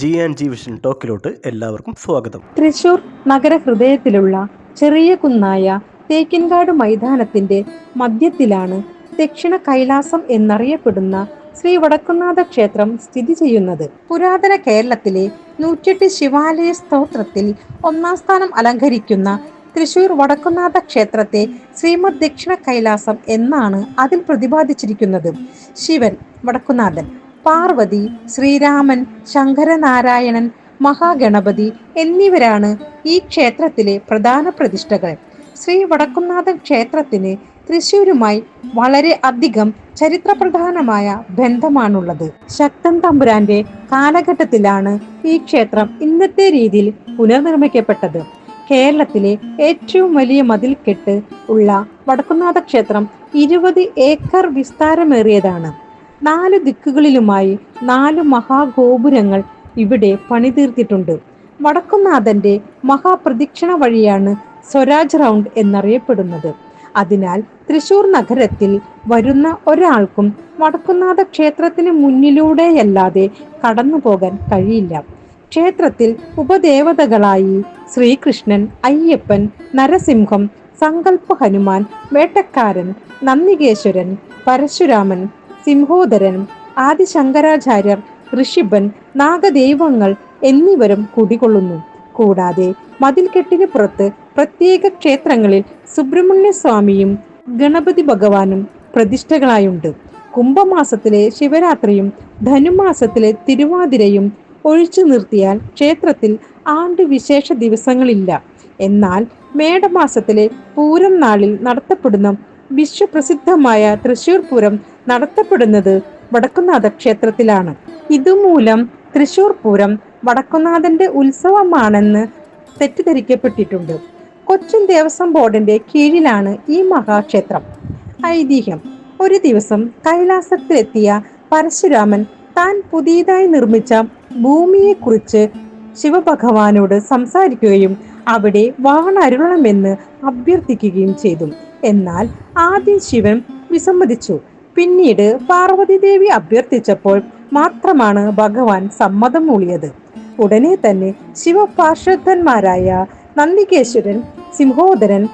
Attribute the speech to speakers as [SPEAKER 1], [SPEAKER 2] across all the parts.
[SPEAKER 1] G and G vision ടോക്കിലോട്ട് എല്ലാവർക്കും സ്വാഗതം.
[SPEAKER 2] തൃശൂർ നഗരഹൃദയത്തിലുള്ള ചെറിയ കുന്നായ തേക്കിൻകാട് മൈതാനത്തിന്റെ മധ്യത്തിലാണ് ദക്ഷിണ കൈലാസം എന്നറിയപ്പെടുന്ന ശ്രീ വടക്കുന്നാഥ ക്ഷേത്രം സ്ഥിതി ചെയ്യുന്നത്. പുരാതന കേരളത്തിലെ നൂറ്റെട്ട് ശിവാലയ സ്തോത്രത്തിൽ ഒന്നാം സ്ഥാനം അലങ്കരിക്കുന്ന തൃശൂർ വടക്കുന്നാഥ ക്ഷേത്രത്തെ ശ്രീമദ് ദക്ഷിണ കൈലാസം എന്നാണ് അതിൽ പ്രതിപാദിച്ചിരിക്കുന്നത്. ശിവൻ വടക്കുന്നാഥൻ പാർവതി ശ്രീരാമൻ ശങ്കരനാരായണൻ മഹാഗണപതി എന്നിവരാണ് ഈ ക്ഷേത്രത്തിലെ പ്രധാന പ്രതിഷ്ഠകൾ. ശ്രീ വടക്കുംനാഥൻ ക്ഷേത്രത്തിന് തൃശ്ശൂരുമായി വളരെ അധികം ചരിത്രപ്രധാനമായ ബന്ധമാണുള്ളത്. ശക്തൻ തമ്പുരാന്റെ കാലഘട്ടത്തിലാണ് ഈ ക്ഷേത്രം ഇന്നത്തെ രീതിയിൽ പുനർനിർമ്മിക്കപ്പെട്ടത്. കേരളത്തിലെ ഏറ്റവും വലിയ മതിൽ കെട്ട് ഉള്ള വടക്കുംനാഥ ക്ഷേത്രം ഇരുപത് ഏക്കർ വിസ്താരമേറിയതാണ്. നാല് ദിക്കുകളിലുമായി നാല് മഹാഗോപുരങ്ങൾ ഇവിടെ പണിതീർത്തിട്ടുണ്ട്. വടക്കുന്നാഥന്റെ മഹാപ്രദക്ഷിണ വഴിയാണ് സ്വരാജ് റൗണ്ട് എന്നറിയപ്പെടുന്നത്. അതിനാൽ തൃശൂർ നഗരത്തിൽ വരുന്ന ഒരാൾക്കും വടക്കുന്നാഥ ക്ഷേത്രത്തിന് മുന്നിലൂടെയല്ലാതെ കടന്നു പോകാൻ കഴിയില്ല. ക്ഷേത്രത്തിൽ ഉപദേവതകളായി ശ്രീകൃഷ്ണൻ അയ്യപ്പൻ നരസിംഹം സങ്കല്പ ഹനുമാൻ വേട്ടക്കാരൻ നന്ദികേശ്വരൻ പരശുരാമൻ സിംഹോദരൻ ആദിശങ്കരാചാര്യർ ഋഷിഭൻ നാഗദൈവങ്ങൾ എന്നിവരും കുടികൊള്ളുന്നു. കൂടാതെ മതിൽക്കെട്ടിന് പുറത്ത് പ്രത്യേക ക്ഷേത്രങ്ങളിൽ സുബ്രഹ്മണ്യ സ്വാമിയും ഗണപതി ഭഗവാനും പ്രതിഷ്ഠകളായുണ്ട്. കുംഭമാസത്തിലെ ശിവരാത്രിയും ധനുമാസത്തിലെ തിരുവാതിരയും ഒഴിച്ചു നിർത്തിയാൽ ക്ഷേത്രത്തിൽ ആണ്ട് വിശേഷ ദിവസങ്ങളില്ല. എന്നാൽ മേടമാസത്തിലെ പൂരം നാളിൽ നടത്തപ്പെടുന്ന വിശ്വപ്രസിദ്ധമായ തൃശൂർ പൂരം നടത്തപ്പെടുന്നത് വടക്കുന്നാഥ ക്ഷേത്രത്തിലാണ്. ഇതുമൂലം തൃശൂർ പൂരം വടക്കുന്നാഥന്റെ ഉത്സവമാണെന്ന് തെറ്റിദ്ധരിക്കപ്പെട്ടിട്ടുണ്ട്. കൊച്ചിൻ ദേവസ്വം ബോർഡിന്റെ കീഴിലാണ് ഈ മഹാക്ഷേത്രം. ഐതിഹ്യം. ഒരു ദിവസം കൈലാസത്തിലെത്തിയ പരശുരാമൻ താൻ പുതിയതായി നിർമ്മിച്ച ഭൂമിയെക്കുറിച്ച് ശിവഭഗവാനോട് സംസാരിക്കുകയും അവിടെ വാണരുളണമെന്ന് അഭ്യർത്ഥിക്കുകയും ചെയ്തു. എന്നാൽ ആദ്യം ശിവൻ വിസമ്മതിച്ചു. പിന്നീട് പാർവതി ദേവി അഭ്യർത്ഥിച്ചപ്പോൾ മാത്രമാണ് ഭഗവാൻ സമ്മതം മൂളിയത്. ഉടനെ തന്നെ ശിവപാർശ്വന്മാരായ നന്ദികേശ്വരൻ സിംഹോദരൻ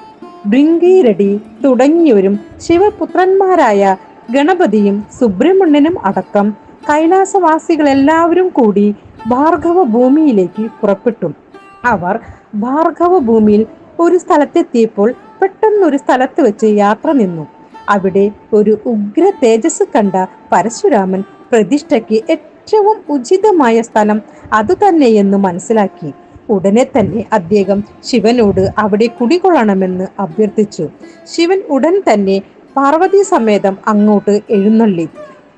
[SPEAKER 2] ഭൃംഗീരടി തുടങ്ങിയവരും ശിവപുത്രന്മാരായ ഗണപതിയും സുബ്രഹ്മണ്യനും അടക്കം കൈലാസവാസികളെല്ലാവരും കൂടി ഭാർഗവ ഭൂമിയിലേക്ക് പുറപ്പെട്ടു. അവർ ഭാർഗവ ഭൂമിയിൽ ഒരു സ്ഥലത്തെത്തിയപ്പോൾ പെട്ടെന്നൊരു സ്ഥലത്ത് വെച്ച് യാത്ര നിന്നു. അവിടെ ഒരു ഉഗ്ര തേജസ് കണ്ട പരശുരാമൻ പ്രതിഷ്ഠയ്ക്ക് ഏറ്റവും ഉചിതമായ സ്ഥലം അതുതന്നെയെന്ന് മനസ്സിലാക്കി. ഉടനെ തന്നെ അദ്ദേഹം ശിവനോട് അവിടെ കുടികൊള്ളണമെന്ന് അഭ്യർത്ഥിച്ചു. ശിവൻ ഉടൻ തന്നെ പാർവതി സമേതം അങ്ങോട്ട് എഴുന്നള്ളി.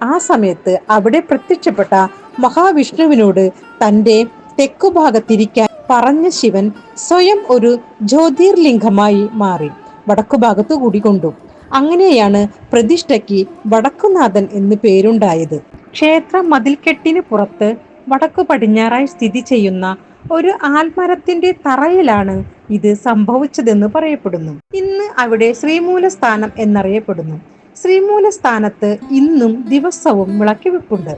[SPEAKER 2] ആ സമയത്ത് അവിടെ പ്രത്യക്ഷപ്പെട്ട മഹാവിഷ്ണുവിനോട് തന്റെ തെക്കുഭാഗത്തിരിക്കാൻ പറഞ്ഞ ശിവൻ സ്വയം ഒരു ജ്യോതിർലിംഗമായി മാറി വടക്കുഭാഗത്തു കൂടിക്കൊണ്ടു അങ്ങനെയാണ് പ്രതിഷ്ഠയ്ക്ക് വടക്കുനാഥൻ എന്ന് പേരുണ്ടായത്. ക്ഷേത്ര മതിൽക്കെട്ടിന് പുറത്ത് വടക്കു പടിഞ്ഞാറായി സ്ഥിതി ചെയ്യുന്ന ഒരു ആൽമരത്തിന്റെ തറയിലാണ് ഇത് സംഭവിച്ചതെന്ന് പറയപ്പെടുന്നു. ഇന്ന് അവിടെ ശ്രീമൂലസ്ഥാനം എന്നറിയപ്പെടുന്നു. ശ്രീമൂലസ്ഥാനത്ത് ഇന്നും ദിവസവും വിളക്കി വിളക്കിവെപ്പുണ്ട്.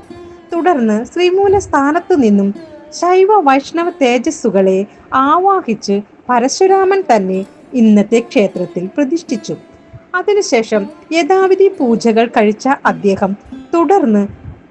[SPEAKER 2] തുടർന്ന് ശ്രീമൂലസ്ഥാനത്തു നിന്നും ശൈവ വൈഷ്ണവ തേജസ്സുകളെ ആവാഹിച്ച് പരശുരാമൻ തന്നെ ഇന്നത്തെ ക്ഷേത്രത്തിൽ പ്രതിഷ്ഠിച്ചു. അതിനുശേഷം യഥാവിധി പൂജകൾ കഴിച്ച അദ്ദേഹം തുടർന്ന്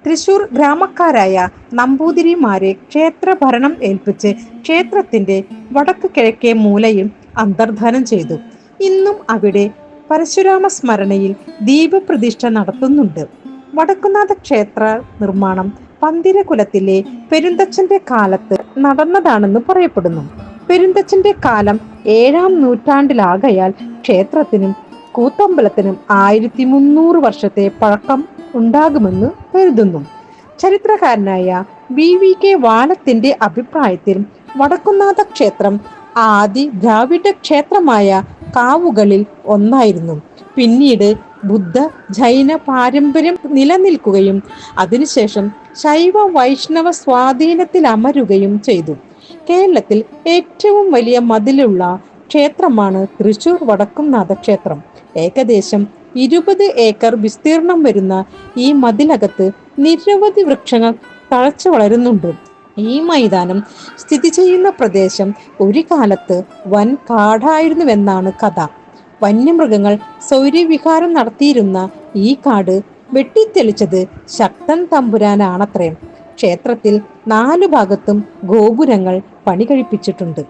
[SPEAKER 2] തൃശൂർ ഗ്രാമക്കാരായ നമ്പൂതിരിമാരെ ക്ഷേത്രഭരണം ഏൽപ്പിച്ച് ക്ഷേത്രത്തിന്റെ വടക്ക് കിഴക്കേ മൂലയും അന്തർധാനം ചെയ്തു. ഇന്നും അവിടെ പരശുരാമ സ്മരണയിൽ ദീപപ്രതിഷ്ഠ നടത്തുന്നുണ്ട്. വടക്കുനാഥ ക്ഷേത്ര നിർമ്മാണം പന്തിരകുലത്തിലെ പെരുന്തച്ഛന്റെ കാലത്ത് നടന്നതാണെന്ന് പറയപ്പെടുന്നു. പെരുന്തച്ഛന്റെ കാലം ഏഴാം നൂറ്റാണ്ടിലാകയാൽ ക്ഷേത്രത്തിനും കൂത്തമ്പലത്തിനും ആയിരത്തി മുന്നൂറ് വർഷത്തെ പഴക്കം ഉണ്ടാകുമെന്ന് കരുതുന്നു. ചരിത്രകാരനായ വി വി കെ വാലത്തിന്റെ അഭിപ്രായത്തിൽ വടക്കുന്നാഥ ക്ഷേത്രം ആദി ദ്രാവിഡ ക്ഷേത്രമായ കാവുകളിൽ ഒന്നായിരുന്നു. പിന്നീട് ബുദ്ധ ജൈന പാരമ്പര്യം നിലനിൽക്കുകയും അതിനുശേഷം ശൈവ വൈഷ്ണവ സ്വാധീനത്തിൽ അമരുകയും ചെയ്തു. കേരളത്തിൽ ഏറ്റവും വലിയ മതിലുള്ള ക്ഷേത്രമാണ് തൃശൂർ വടക്കുംനാഥ ക്ഷേത്രം ഏകദേശം ഇരുപത് ഏക്കർ വിസ്തീർണം വരുന്ന ഈ മതിലകത്ത് നിരവധി വൃക്ഷങ്ങൾ തഴച്ചു വളരുന്നുണ്ട്. ഈ മൈതാനം സ്ഥിതി ചെയ്യുന്ന പ്രദേശം ഒരു കാലത്ത് വൻ കാടായിരുന്നുവെന്നാണ് കഥ. വന്യമൃഗങ്ങൾ സൗര്യവിഹാരം നടത്തിയിരുന്ന ഈ കാട് വെട്ടിത്തെളിച്ചത് ശക്തൻ തമ്പുരാനാണത്രേ. ക്ഷേത്രത്തിൽ നാലു ഭാഗത്തും ഗോപുരങ്ങൾ പണി കഴിപ്പിച്ചിട്ടുണ്ട്.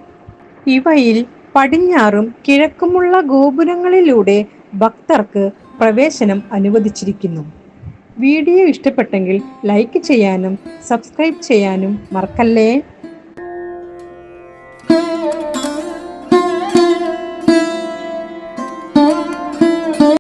[SPEAKER 2] ഇവയിൽ പടിഞ്ഞാറും കിഴക്കുമുള്ള ഗോപുരങ്ങളിലൂടെ ഭക്തർക്ക് പ്രവേശനം അനുവദിച്ചിരിക്കുന്നു. വീഡിയോ ഇഷ്ടപ്പെട്ടെങ്കിൽ ലൈക്ക് ചെയ്യാനും സബ്സ്ക്രൈബ് ചെയ്യാനും മറക്കല്ലേ?